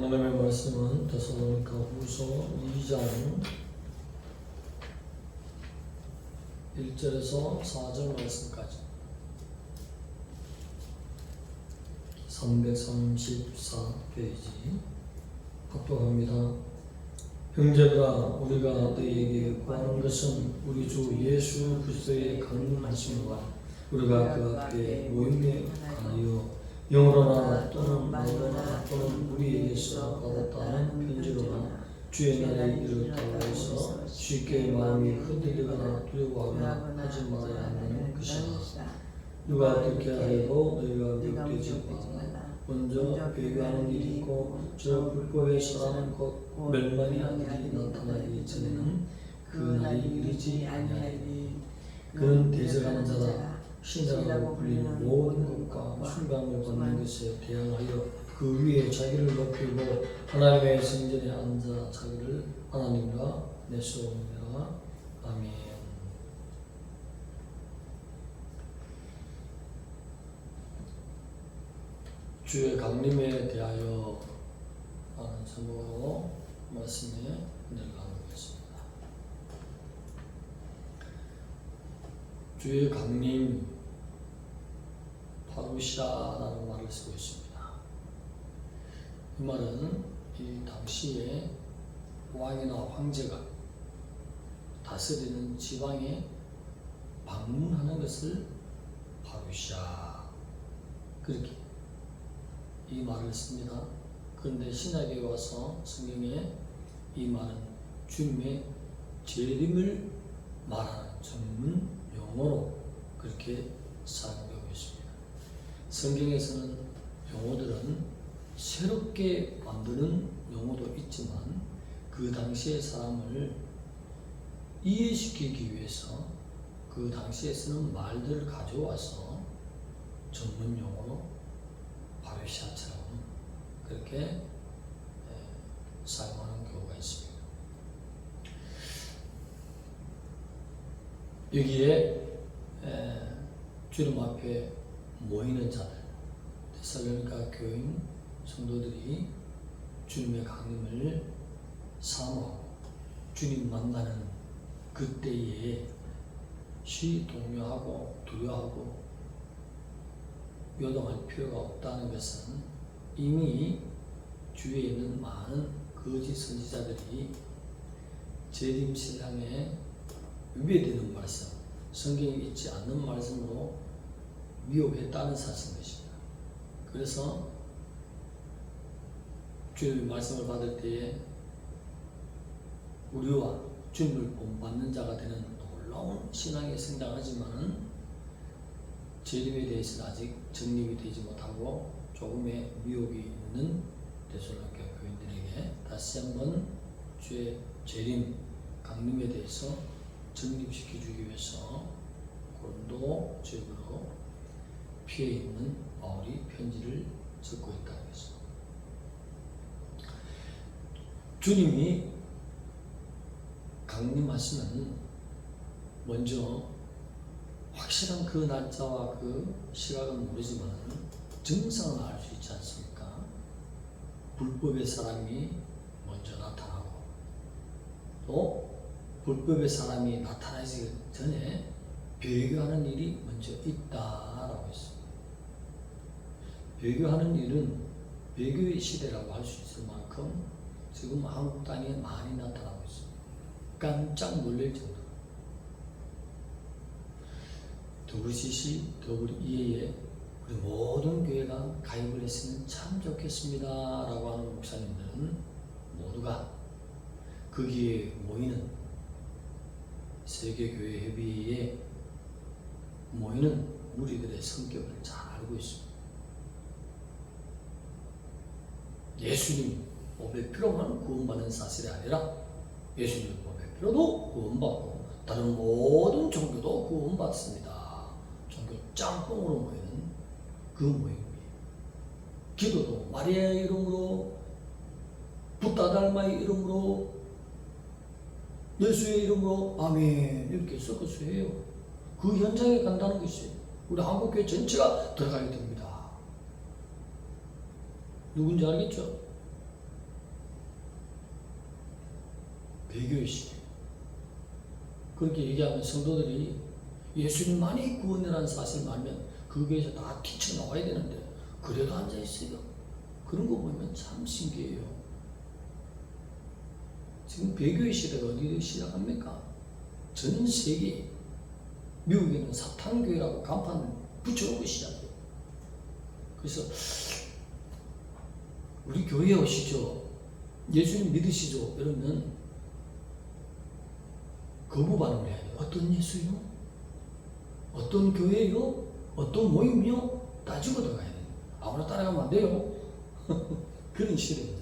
하나님의 말씀은 데살로니가 후서 2장 1절에서 4절 말씀까지 334페이지 합독합니다. 형제들아 우리가 너희에게 구하는 것은 우리 주 예수 그리스도의 강림하심과 우리가 그 앞에 모임에 관하여 영으로나 또는 말로나 또는 우리에게서 받았다는 편지로나 주의 날이 이르렀다고 해서 쉽게 마음이 흔들리거나 두려워하거나 하지 말아야 하는 것이다. 누가 듣게 하여도 너희가 미혹되지 말라. 먼저 배교하는 일이 있고 저 불법의 사람은 곧 멸망의 일이 나타나기 전에는 그 날이 이르지 아니하리니 그는 대적하는 자다. 신자라고 불리는 모든 것과 순간을 받는 것에 대항하여 그 위에 자기를 높이고 하나님의 성전에 앉아 자기를 하나님과 내세웁니다. 아멘. 주의 강림에 대하여 하는 제목으로 말씀에 나누겠습니다. 주의 강림 파루시아라는 말을 쓰고 있습니다. 이 말은 이 당시에 왕이나 황제가 다스리는 지방에 방문하는 것을 파루시아 그렇게 이 말을 씁니다. 그런데 신약에 와서 성경에 이 말은 주님의 재림을 말하는 전문 용어로 그렇게 사용되고 있습니다. 성경에서는 용어들은 새롭게 만드는 용어도 있지만 그 당시의 사람을 이해시키기 위해서 그 당시에 쓰는 말들을 가져와서 전문 용어로 바르샤처럼 그렇게 에, 사용하는 경우가 있습니다. 여기에 에, 주님 앞에 모이는 자들, 데살로니가 교인 성도들이 주님의 강림을 사모하고 주님 만나는 그때에 쉬 동요하고 두려워하고 요동할 필요가 없다는 것은 이미 주위에 있는 많은 거짓 선지자들이 재림 신앙에 위배되는 말씀, 성경에 있지 않는 말씀으로 미혹했다는 사실인 것입니다. 그래서 주님의 말씀을 받을 때에 우리와 주님을 본받는 자가 되는 놀라운 신앙에 성장하지만은 재림에 대해서는 아직 정립이 되지 못하고 조금의 미혹이 있는 대솔로교 교인들에게 다시 한번 주의 재림, 강림에 대해서 정립시켜주기 위해서 고린도 지역으로 피해 있는 바울이 편지를 적고 있다는 것입니다. 주님이 강림하시면 먼저 확실한 그 날짜와 그 시각은 모르지만 증상은 알 수 있지 않습니까? 불법의 사람이 먼저 나타나고 또 불법의 사람이 나타나기 전에 배교하는 일이 먼저 있다라고 했습니다. 배교하는 일은 배교의 시대라고 할 수 있을 만큼 지금 한국 땅에 많이 나타나고 있습니다. 깜짝 놀랄 정도. WCC, WEA에 우리 모든 교회가 가입을 했으면 참 좋겠습니다. 라고 하는 목사님들은 모두가 거기에 모이는 세계교회 협의회에 모이는 우리들의 성격을 잘 알고 있습니다. 예수님 법의 피로만 구원받는 사실이 아니라 예수님 법의 피로도 구원받고 다른 모든 종교도 구원받습니다. 종교 짬뽕으로 모이는 그 모임이에요. 기도도 마리아의 이름으로 붓다 달마의 이름으로 예수의 이름으로 아멘 이렇게 섞어서 해요. 그 현장에 간다는 것이 우리 한국교회 전체가 들어가야 됩니다. 누군지 알겠죠? 배교의 시대. 그렇게 얘기하면 성도들이 예수님만이 구원이라는 사실을 알면 그 교회에서 다 뛰쳐나와야 되는데 그래도 앉아있어요. 그런 거 보면 참 신기해요. 지금 배교의 시대가 어디서 시작합니까? 전 세계 미국에는 사탄교회라고 간판을 붙여놓고 시작해요. 그래서 우리 교회에 오시죠. 예수님 믿으시죠. 이러면 거부 반응을 해야 돼요. 어떤 예수요? 어떤 교회요? 어떤 모임이요? 따지고 들어가야 돼요. 아무나 따라가면 안 돼요. 그런 됐죠.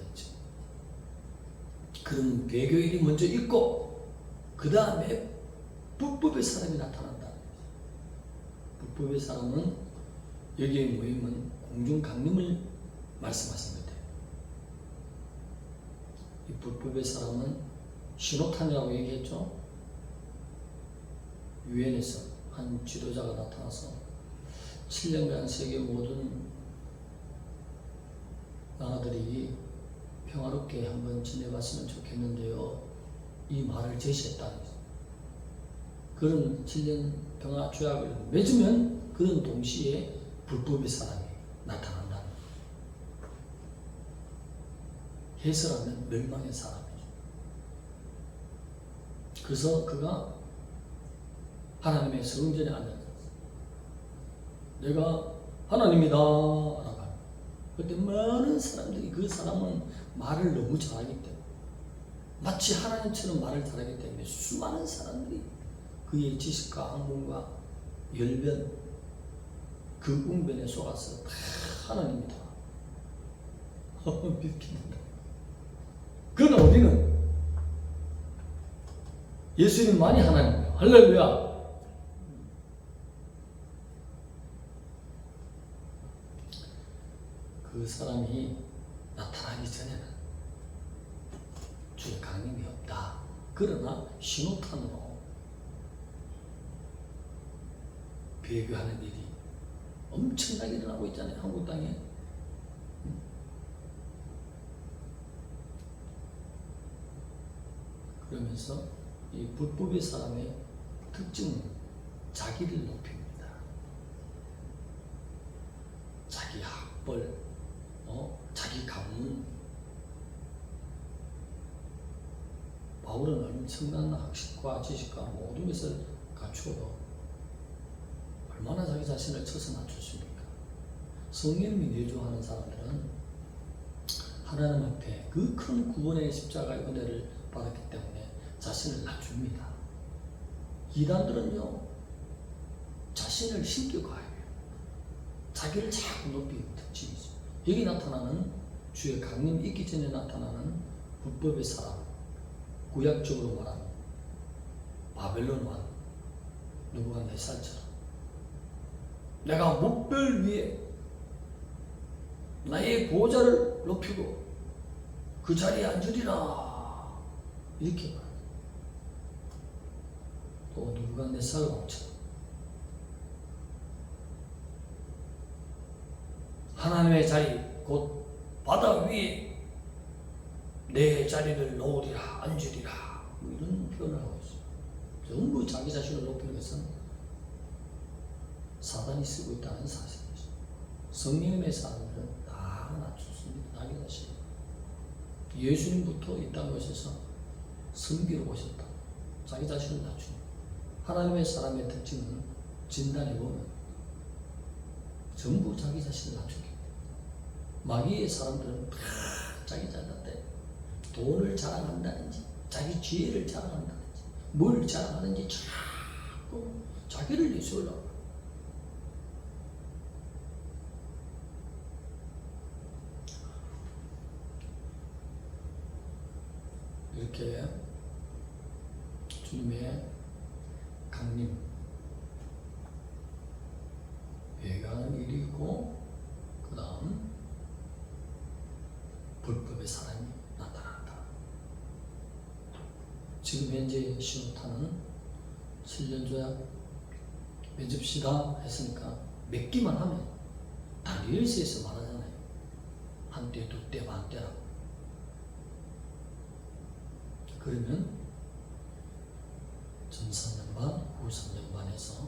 그런 배교일이 먼저 있고 그 다음에 불법의 사람이 나타난다는 거죠. 불법의 사람은 여기에 모이면 공중 강림을 말씀하신 것같아이 불법의 사람은 신호탄이라고 얘기했죠. 유엔에서 한 지도자가 나타나서 7년간 세계 모든 나라들이 평화롭게 한번 지내봤으면 좋겠는데요. 이 말을 제시했다는 거죠. 그런 7년 평화 조약을 맺으면 그런 동시에 불법의 사람이 나타난다는 거예요. 해설하면 멸망의 사람이죠. 그래서 그가 하나님의 성전에 앉아서 내가 하나님이다 그때 많은 사람들이 그 사람은 말을 너무 잘하기 때문에 마치 하나님처럼 말을 잘하기 때문에 수많은 사람들이 그의 지식과 학문과 열변 그 웅변에 속아서 다 하나님이다. 믿긴다. 그러나 우리는 예수님만이 하나님이에요. 할렐루야. 그 사람이 나타나기 전에는 주의 강림이 없다. 그러나 신호탄으로 배교하는 일이 엄청나게 일어나고 있잖아요. 한국 땅에. 그러면서 이 불법의 사람의 특징은 자기를 높입니다. 자기 학벌, 어? 자기 가문. 바울은 엄청난 학식과 지식과 모든 것을 갖추어도 얼마나 자기 자신을 쳐서 낮췄습니까? 성령님이 내주하는 사람들은 하나님 앞에 그큰 구원의 십자가의 은혜를 받았기 때문에 자신을 낮춥니다. 이단들은요, 자신을 신격화해요. 자기를 자꾸 높이는 특징이 있어요. 여기 나타나는 주의 강림이 있기 전에 나타나는 불법의 사람, 구약적으로 말하는 바벨론 왕, 누구가 내 살처럼 내가 목별 위에 나의 보좌를 높이고 그 자리에 앉으리라 이렇게 말해요. 또 누가 내 살왕처럼 하나님의 자리 곧 바다 위에 내 자리를 놓으리라 앉으리라 뭐 이런 표현을 하고 있어요. 전부 자기 자신을 높이는 것은 사단이 쓰고 있다는 사실이죠. 성령님의 사람들은 다 낮췄습니다. 자기 자신. 예수님부터 이 땅에 오셔서 섬기러 오셨다. 자기 자신을 낮춥니다. 하나님의 사람의 특징은 진단해 보면 전부 자기 자신을 낮추기. 마귀의 사람들은 다 자기 자신한테 돈을 자랑한다든지 자기 지혜를 자랑한다든지 뭘 자랑하든지 자꾸 자기를 내세우려고. 이렇게 주님의 강림 배가는 일이 있고 그 다음 불법의 사람이 나타난다. 지금 현재 신호탄은 7년 조약 맺읍시다 했으니까 맺기만 하면 다 리얼스에서 말하잖아요. 한 때, 두 때, 반 때라고. 그러면 전 3년 반, 후 3년 반에서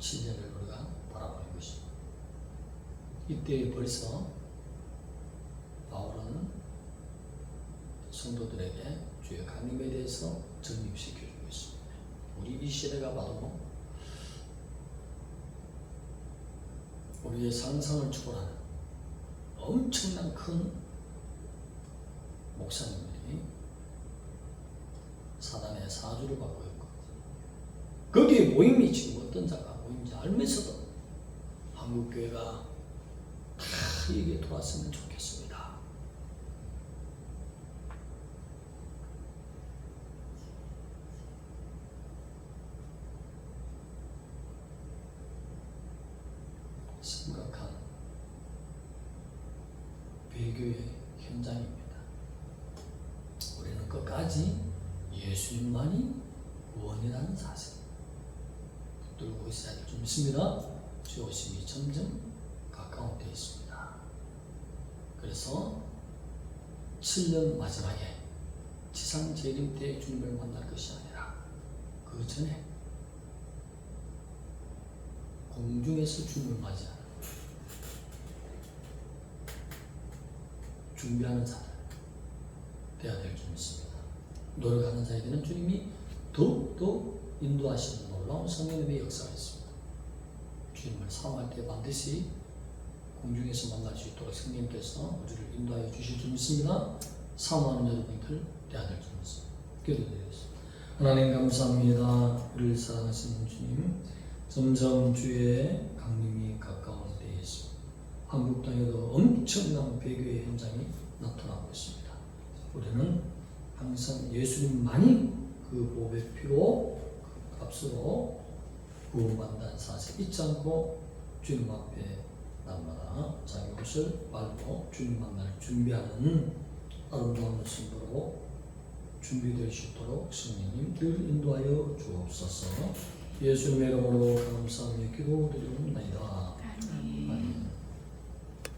7년을 우리가 바라보는 것입니다. 이때 벌써 바울은 성도들에게 주의 강림에 대해서 정립시켜주고 있습니다. 우리 이 시대가 바로 우리의 상상을 초월하는 엄청난 큰 목사님들이 사단의 사주를 받고 있고 거기에 모임이 지금 어떤 자가 모임인지 알면서도 한국교회가 다 여기에 돌았으면 좋겠습니다. 심각한 배교의 현장입니다. 우리는 끝까지 예수님만이 구원이라는 사실 붙들고 있어야 될줄 믿습니다. 주 오심이 점점 가까운 데 있습니다. 그래서 7년 마지막에 지상 재림 때 주님을 만날 것이 아니라 그 전에 공중에서 주님을 맞이하는 준비하는 자들 되어야 될 줄 믿습니다. 노력하는 자에게는 주님이 더욱더 인도하시는 놀라운 성령님의 역사가 있습니다. 주님을 사모할 때 반드시 공중에서 만날 수 있도록 성령님께서 우리를 인도하여 주실 줄 믿습니다. 사모하는 여러분들 되어야 될 줄 믿습니다. 기도드리겠습니다. 하나님 감사합니다. 우리를 사랑하시는 주님 점점 주의 강림이 가까운. 한국 땅에도 엄청난 배교의 현장이 나타나고 있습니다. 우리는 항상 예수님만이 그 보배 피로 그 값으로 구원받는다는 사실 잊지 않고 주님 앞에 날마다 자기 옷을 빨고 주님 만날 준비하는 아름다운 모습으로 준비될 수 있도록 성령님 늘 인도하여 주옵소서 예수님의 이름으로 감사하며 기도드리옵나이다.